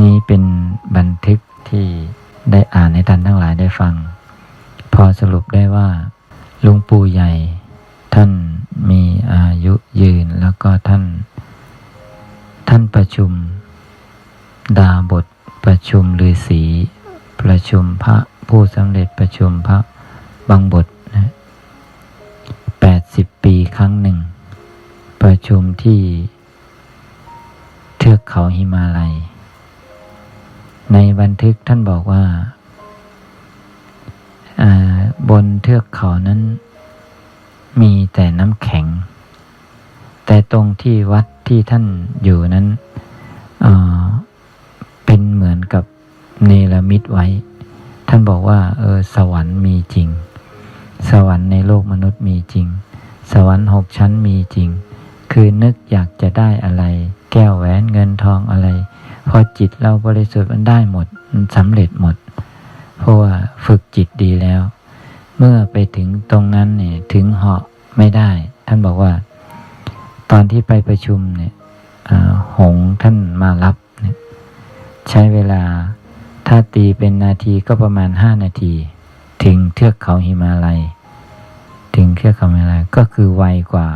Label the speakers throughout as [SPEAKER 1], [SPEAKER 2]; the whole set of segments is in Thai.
[SPEAKER 1] นี้เป็นบันทึกที่ได้อ่านให้ท่านทั้งหลายได้ฟัง พอสรุปได้ว่าลุงปู่ใหญ่ ท่านมีอายุยืนแล้วก็ท่าน ท่านประชุม ดาบทประชุมฤาษีประชุมพระผู้สำเร็จประชุมพระบางบทนะแปดสิบปีครั้งหนึ่ง ประชุมที่เทือกเขาหิมาลัย ในบันทึกท่านบอกว่า บนเทือกเขานั้น มีแต่น้ำแข็ง แต่ตรงที่วัดที่ท่านอยู่นั้นเป็นเหมือนกับเนรมิตไว้ ท่านบอกว่า เออ สวรรค์มีจริง สวรรค์ในโลกมนุษย์มีจริง สวรรค์หกชั้นมีจริง คือนึกอยากจะได้อะไร แก้วแหวนเงินทองอะไร พอจิตเราบริสุทธิ์มันได้หมด มันสำเร็จหมด เพราะว่าฝึกจิตดีแล้ว เมื่อไปถึงตรงนั้นเนี่ยถึงเหาะไม่ได้ ท่านบอกว่า ตอนที่ไปประชุมเนี่ยหงส์ท่านมารับใช้เวลาถ้าตีเป็นนาทีก็ประมาณห้านาที ถึงเทือกเขาหิมาลัย ถึงเทือกเขาหิมาลัยก็คือไวกว่า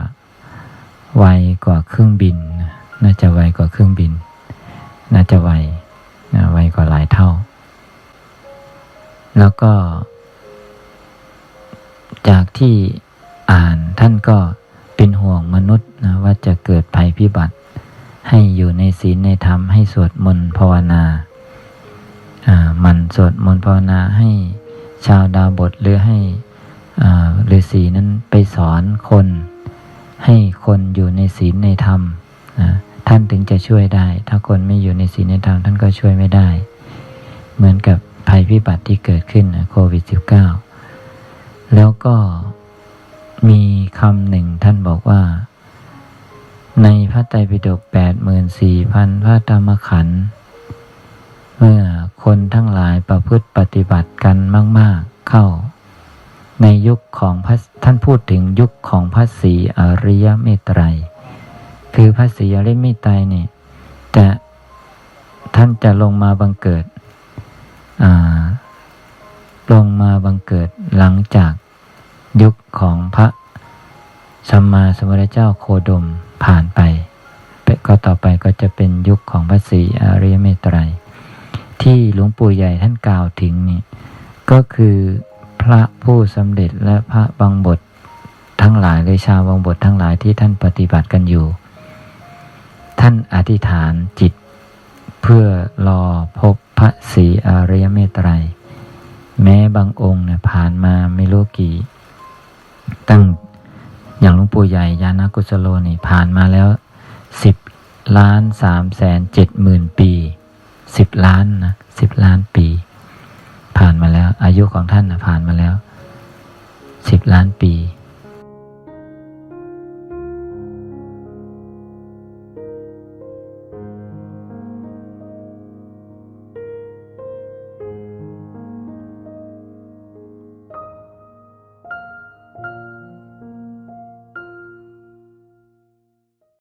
[SPEAKER 1] ไวกว่าเครื่องบิน น่าจะไวกว่าเครื่องบิน น่าจะไวนะไวกว่าหลายเท่า แล้วก็ จากที่อ่านท่านก็เป็นห่วงมนุษย์นะว่าจะเกิดภัยพิบัติ ให้อยู่ในศีลในธรรมให้สวดมนต์ภาวนาอ่ามันสวดมนต์ภาวนาให้ชาวดาวบทหรือให้ฤาษีนั้นไปสอนคน ให้คนอยู่ในศีลในธรรมนะ ท่านถึงจะช่วยได้ ถ้าคนไม่อยู่ในศีลในธรรมท่านก็ช่วยไม่ได้ เหมือนกับภัยพิบัติที่เกิดขึ้นโควิด -19 แล้วก็มีคำหนึ่งท่านบอกว่า ในพระไตรปิฎกแปดหมื่นสี่พันพระธรรมขันธ์เมื่อคนทั้งหลายประพฤติปฏิบัติกันมาก ๆ เข้า ในยุคของพระท่านพูดถึงยุคของพระศรีอริยเมตไตร คือพระศรีอริมตไตรเนี่ยจะท่านจะลงมาบังเกิดลงมาบังเกิดหลังจากยุคของพระสัมมาสัมพุทธเจ้าโคดมผ่านไปไปก็ต่อไปก็จะเป็นยุคของพระศรีอริยเมตไตรที่หลวงปู่ใหญ่ท่านกล่าวถึงนี่ก็คือพระผู้สำเร็จและพระบางบททั้งหลายเลยชาวบางบททั้งหลายที่ท่านปฏิบัติกันอยู่ ท่านอธิษฐานจิต เพื่อรอพบพระศรีอริยเมตไตร แม้บางองค์เนี่ยผ่านมาไม่รู้กี่ ตั้งอย่างหลวงปู่ใหญ่ยานากุสโลนี่ผ่านมาแล้วสิบล้านสามแสนเจ็ดหมื่นปีสิบล้านนะสิบล้านปี ผ่านมาแล้ว อายุของท่านนะผ่านมาแล้วสิบล้านปี